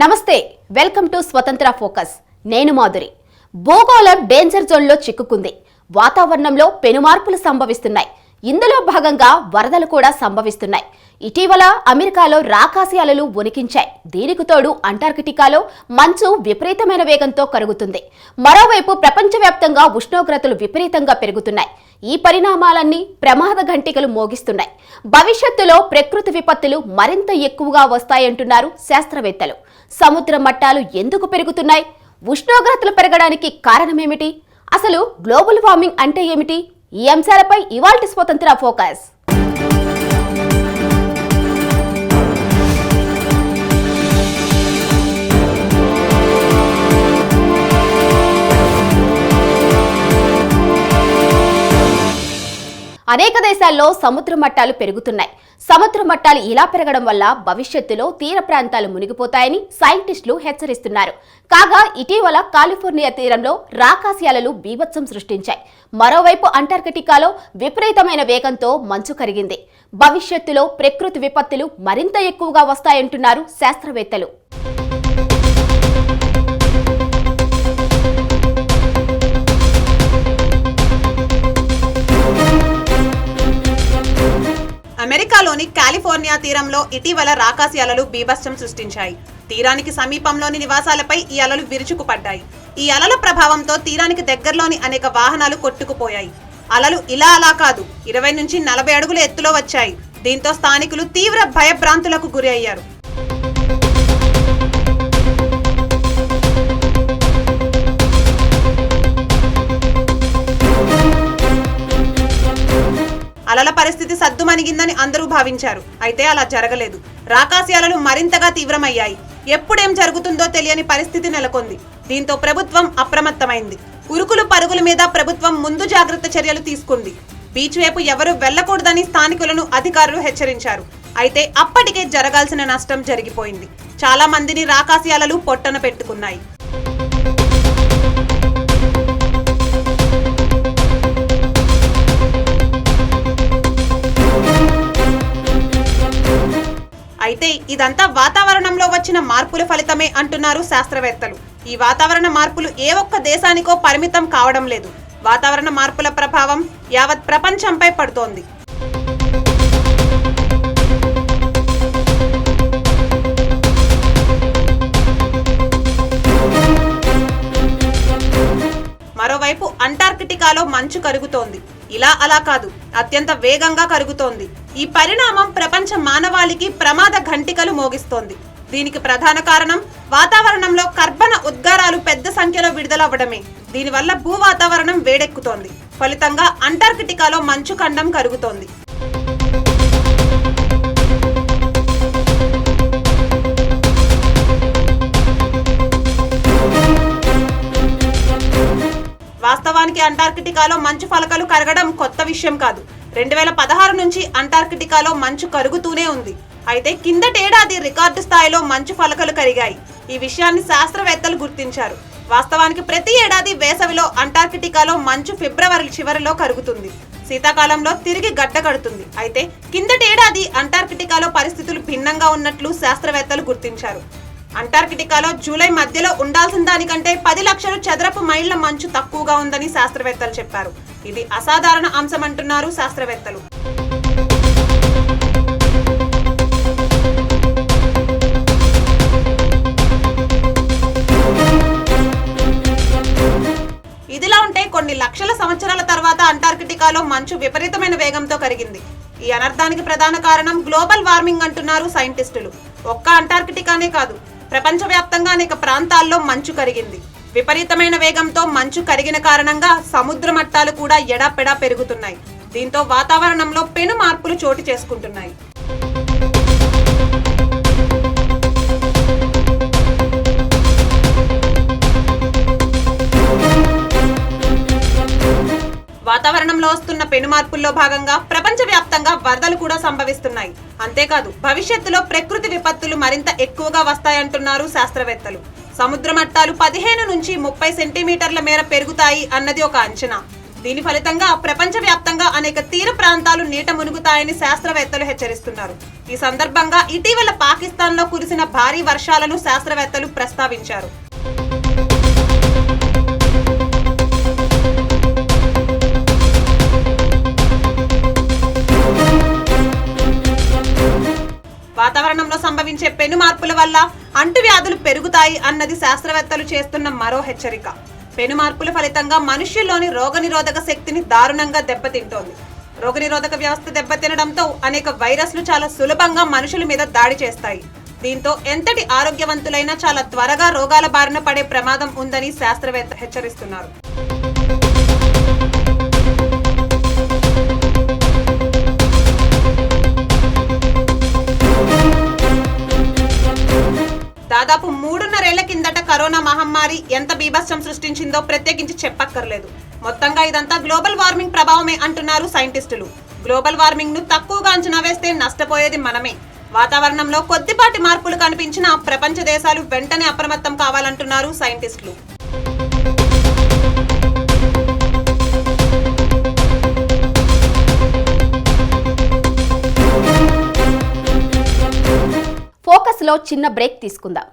నమస్తే welcome to స్వతంత్ర focus. నేను మాధురి. భూగోళం డేంజర్ జోన్లో చిక్కుకుంది. వాతావరణంలో పెనుమార్పులు సంభవిస్తున్నాయి. ఇందులో భాగంగా వరదలు కూడా సంభవిస్తున్నాయి. ఇటీవల అమెరికాలో రాకాసి అలలు ఉనికించాయి. దీనికి తోడు అంటార్కిటికాలో మంచు విపరీతమైన వేగంతో కరుగుతుంది. మరోవైపు ప్రపంచవ్యాప్తంగా ఉష్ణోగ్రతలు విపరీతంగా పెరుగుతున్నాయి. ఈ పరిణామాలన్నీ ప్రమాద ఘంటికలు మోగిస్తున్నాయి. భవిష్యత్తులో ప్రకృతి విపత్తులు మరింత ఎక్కువగా వస్తాయంటున్నారు శాస్త్రవేత్తలు. సముద్ర మట్టాలు ఎందుకు పెరుగుతున్నాయి? ఉష్ణోగ్రతలు పెరగడానికి కారణమేమిటి? అసలు గ్లోబల్ వార్మింగ్ అంటే ఏమిటి? ఈ అంశాలపై ఇవాల్టి స్వతంత్ర ఫోకస్. అనేక దేశాల్లో సముద్ర మట్టాలు పెరుగుతున్నాయి. సముద్ర మట్టాలు ఇలా పెరగడం వల్ల భవిష్యత్తులో తీర ప్రాంతాలు మునిగిపోతాయని సైంటిస్టులు హెచ్చరిస్తున్నారు. కాగా ఇటీవల కాలిఫోర్నియా తీరంలో రాకాశాలలు బీభత్సం సృష్టించాయి. మరోవైపు అంటార్కిటికాలో విపరీతమైన వేగంతో మంచు కరిగింది. భవిష్యత్తులో ప్రకృతి విపత్తులు మరింత ఎక్కువగా వస్తాయంటున్నారు శాస్త్రవేత్తలు. అమెరికాలోని కాలిఫోర్నియా తీరంలో ఇటీవల రాకాసి అలలు బీభత్సం సృష్టించాయి. తీరానికి సమీపంలోని నివాసాలపై ఈ అలలు విరుచుకుపడ్డాయి. ఈ అలల ప్రభావంతో తీరానికి దగ్గరలోని అనేక వాహనాలు కొట్టుకుపోయాయి. అలలు ఇలా అలా కాదు ఇరవై నుంచి నలభై అడుగుల ఎత్తులో వచ్చాయి. దీంతో స్థానికులు తీవ్ర భయభ్రాంతులకు గురి అయ్యారు అలల పరిస్థితి సద్దుమణిగిందని అందరూ భావించారు. అయితే అలా జరగలేదు. రాకాసి అలలు మరింతగా తీవ్రమయ్యాయి. ఎప్పుడేం జరుగుతుందో తెలియని పరిస్థితి నెలకొంది. దీంతో ప్రభుత్వం అప్రమత్తమైంది. ఉరుకులు పరుగుల మీద ప్రభుత్వం ముందు జాగ్రత్త చర్యలు తీసుకుంది. బీచ్ వైపు ఎవరూ వెళ్ళకూడదని స్థానికులను అధికారులు హెచ్చరించారు. అయితే అప్పటికే జరగాల్సిన నష్టం జరిగిపోయింది. చాలా మందిని రాకాసి అలలు పొట్టన పెట్టుకున్నాయి. అయితే ఇదంతా వాతావరణంలో వచ్చిన మార్పుల ఫలితమే అంటున్నారు శాస్త్రవేత్తలు. ఈ వాతావరణ మార్పులు ఏ ఒక్క దేశానికో పరిమితం కావడం లేదు. వాతావరణ మార్పుల ప్రభావం యావత్ ప్రపంచంపై పడుతోంది. మరోవైపు అంటార్కిటికాలో మంచు కరుగుతోంది. ఇలా అలా కాదు. అత్యంత వేగంగా కరుగుతోంది. ఈ పరిణామం ప్రపంచ మానవాళికి ప్రమాద ఘంటికలు మోగిస్తోంది. దీనికి ప్రధాన కారణం వాతావరణంలో కర్బన ఉద్గారాలు పెద్ద సంఖ్యలో విడుదలవ్వడమే. దీనివల్ల భూ వాతావరణం వేడెక్కుతోంది. ఫలితంగా అంటార్కిటికాలో మంచు ఖండం కరుగుతోంది. వాస్తవానికి అంటార్కిటికాలో మంచు ఫలకలు కరగడం కొత్త విషయం కాదు. రెండు వేల పదహారు నుంచి అంటార్కిటికాలో మంచు కరుగుతూనే ఉంది. అయితే కిందటేడాది రికార్డు స్థాయిలో మంచు ఫలకలు కరిగాయి. ఈ విషయాన్ని శాస్త్రవేత్తలు గుర్తించారు. వాస్తవానికి ప్రతి ఏడాది వేసవిలో అంటార్కిటికాలో మంచు ఫిబ్రవరి చివరిలో కరుగుతుంది. శీతాకాలంలో తిరిగి గడ్డకడుతుంది అయితే కిందటేడాది అంటార్కిటికాలో పరిస్థితులు భిన్నంగా ఉన్నట్లు శాస్త్రవేత్తలు గుర్తించారు. అంటార్కిటికాలో జూలై మధ్యలో ఉండాల్సిన దానికంటే పది లక్షలు చదరపు మైళ్ళ మంచు తక్కువగా ఉందని శాస్త్రవేత్తలు చెప్పారు. ఇది అసాధారణ అంశం అంటున్నారు శాస్త్రవేత్తలు. ఇదిలా ఉంటే కొన్ని లక్షల సంవత్సరాల తర్వాత అంటార్కిటికాలో మంచు విపరీతమైన వేగంతో కరిగింది. ఈ అనర్థానికి ప్రధాన కారణం గ్లోబల్ వార్మింగ్ అంటున్నారు సైంటిస్టులు. ఒక్క అంటార్కిటికానే కాదు ప్రపంచవ్యాప్తంగా అనేక ప్రాంతాల్లో మంచు కరిగింది. విపరీతమైన వేగంతో మంచు కరిగిన కారణంగా సముద్ర మట్టాలు కూడా ఎడాపెడా పెరుగుతున్నాయి. దీంతో వాతావరణంలో పెను మార్పులు చోటు చేసుకుంటున్నాయి. వాతావరణంలో వస్తున్న పెను మార్పుల్లో భాగంగా ప్రపంచవ్యాప్తంగా వరదలు కూడా సంభవిస్తున్నాయి. అంతేకాదు భవిష్యత్తులో ప్రకృతి విపత్తులు మరింత ఎక్కువగా వస్తాయంటున్నారు శాస్త్రవేత్తలు. సముద్ర మట్టాలు పదిహేను నుంచి ముప్పై సెంటీమీటర్ల మేర పెరుగుతాయి అన్నది ఒక అంచనా. దీని ఫలితంగా ప్రపంచవ్యాప్తంగా అనేక తీర ప్రాంతాలు నీట మునుగుతాయని శాస్త్రవేత్తలు హెచ్చరిస్తున్నారు. ఈ సందర్భంగా ఇటీవల పాకిస్తాన్లో కురిసిన భారీ వర్షాలను శాస్త్రవేత్తలు ప్రస్తావించారు. సంభవించే పెను మార్పుల వల్ల అంటువ్యాధులు పెరుగుతాయి అన్నది శాస్త్రవేత్తలు చేస్తున్న మరో హెచ్చరిక. పెను మార్పుల ఫలితంగా మనుష్యుల్లోని రోగనిరోధక శక్తిని దారుణంగా దెబ్బతింటోంది. రోగనిరోధక వ్యవస్థ దెబ్బతినడంతో అనేక వైరస్లు చాలా సులభంగా మనుషుల మీద దాడి చేస్తాయి. దీంతో ఎంతటి ఆరోగ్యవంతులైనా చాలా త్వరగా రోగాల బారిన పడే ప్రమాదం ఉందని శాస్త్రవేత్త హెచ్చరిస్తున్నారు. ఎంత సృష్టించిందో ప్రత్యేకించి చెప్పక్కర్లేదు. మొత్తంగా ఇదంతా గ్లోబల్ వార్మింగ్ ప్రభావమే అంటున్నారు సైంటిస్టులు. గ్లోబల్ వార్మింగ్ను తక్కువగా అంచనా వేస్తే నష్టపోయేది మనమే. వాతావరణంలో కొద్దిపాటి మార్పులు కనిపించినా ప్రపంచ దేశాలు వెంటనే అప్రమత్తం కావాలంటున్నారు సైంటిస్టులు. ఫోకస్లో చిన్న బ్రేక్ తీసుకుందాం.